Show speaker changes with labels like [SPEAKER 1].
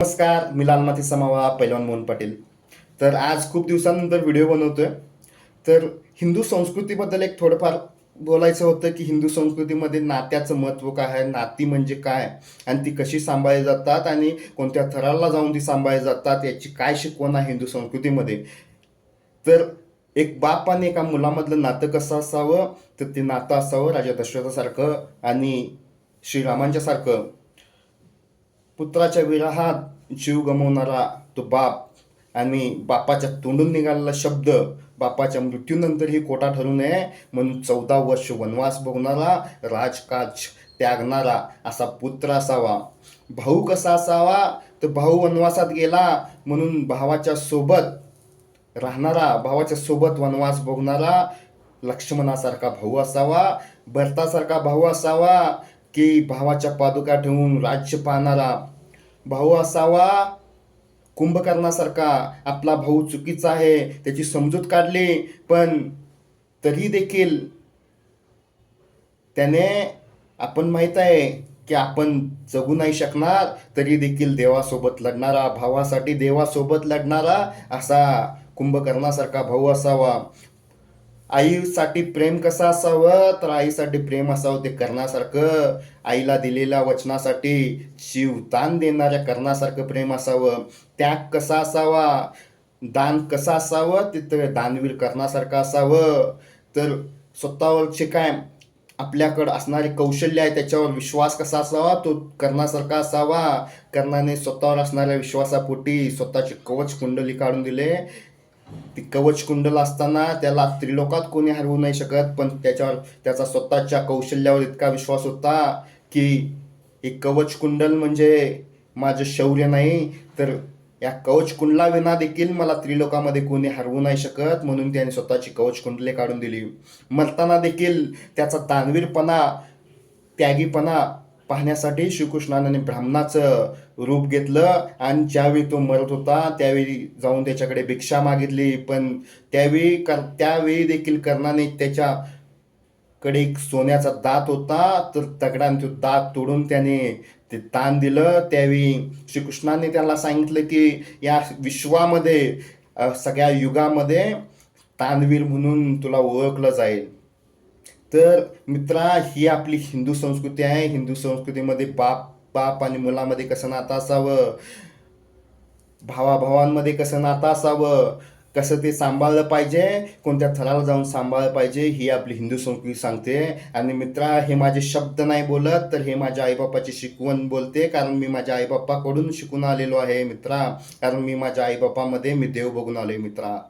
[SPEAKER 1] नमस्कार मी लालमाती समावा पैलवान मोहन पाटील. तर आज खूप दिवसानंतर व्हिडिओ बनवतोय. तर हिंदू संस्कृतीबद्दल एक थोडंफार बोलायचं होतं की हिंदू संस्कृतीमध्ये नात्याचं महत्त्व काय आहे नाती म्हणजे काय आणि ती कशी सांभाळली जातात आणि कोणत्या थराला जाऊन ती सांभाळली जातात याची काय शिकवण आहे हिंदू संस्कृतीमध्ये. तर एक बाप आणि एका मुलामधलं नातं कसं असावं तर ते नातं असावं राजा दशरथासारखं आणि श्रीरामांच्यासारखं. पुत्राच्या विरहात जीव गमवणारा तो बाप आणि बापाच्या तोंडून निघालेला शब्द बापाच्या मृत्यूनंतरही खोटा ठरू नये म्हणून चौदा वर्ष वनवास भोगणारा राजकाज त्यागणारा असा पुत्र असावा. भाऊ कसा असावा? तर भाऊ वनवासात गेला म्हणून भावाच्या सोबत राहणारा भावाच्या सोबत वनवास भोगणारा लक्ष्मणासारखा भाऊ असावा भरतासारखा भाऊ असावा की भावाच्या पादुका ठेवून राज्य पाहणारा भाऊ असावा. कुंभकर्णासारखा आपला भाऊ चुकीचा आहे त्याची समजूत काढली पण तरी देखील त्याने आपण माहीत आहे की आपण जगू नाही शकणार तरी देखील देवासोबत लढणारा भावासाठी देवासोबत लढणारा असा कुंभकर्णासारखा भाऊ असावा. आईसाठी प्रेम कसं असावं? तर आईसाठी प्रेम असावं ते करण्यासारखं. आईला दिलेल्या वचनासाठी जीवदान देणाऱ्या करण्यासारखं प्रेम असावं. त्याग कसा असावा? दान कसं असावं? तिथं दानवीर करण्यासारखं असावं. तर स्वतःवरचे काय आपल्याकडं असणारे कौशल्य आहे त्याच्यावर विश्वास कसा असावा? तो करण्यासारखा असावा. कर्णाने स्वतःवर असणाऱ्या विश्वासापोटी स्वतःची कवच कुंडली काढून दिले. ती कवच कुंडल असताना त्याला त्रिलोकात कोणी हरवू नाही शकत पण त्याच्यावर त्याचा स्वतःच्या कौशल्यावर इतका विश्वास होता की एक कवच कुंडल म्हणजे माझं शौर्य नाही. तर या कवच कुंडलाविना देखील मला त्रिलोकामध्ये कोणी हरवू नाही शकत म्हणून त्याने स्वतःची कवच कुंडले काढून दिली. मरताना देखील त्याचा दानवीरपणा त्यागीपणा पाहण्यासाठी श्रीकृष्णाने ब्राह्मणाचं रूप घेतलं आणि ज्यावेळी तो मरत होता त्यावेळी जाऊन त्याच्याकडे भिक्षा मागितली. पण त्यावेळी कर त्यावेळी देखील कर्णाने त्याच्याकडे एक सोन्याचा दात होता तर तगडाने तो दात तोडून त्याने ते ताण दिलं. त्यावेळी श्रीकृष्णाने त्याला सांगितलं की या विश्वामध्ये सगळ्या युगामध्ये तानवीर म्हणून तुला ओळखलं जाईल. तर मित्रा ही आपली हिंदू संस्कृती आहे. हिंदू संस्कृतीमध्ये बाप बाप आणि मुलामध्ये कसं नातं असावं? भावाभावांमध्ये कसं नातं असावं? कसं ते सांभाळलं पाहिजे? कोणत्या थराला जाऊन सांभाळलं पाहिजे? ही आपली हिंदू संस्कृती सांगते. आणि मित्रा हे माझे शब्द नाही बोलत तर हे माझ्या आईबापाची शिकवण बोलते. कारण मी माझ्या आईबापाकडून शिकून आलेलो आहे मित्रा. कारण मी माझ्या आईबापामध्ये मी देव बघून आलो आहे मित्रा.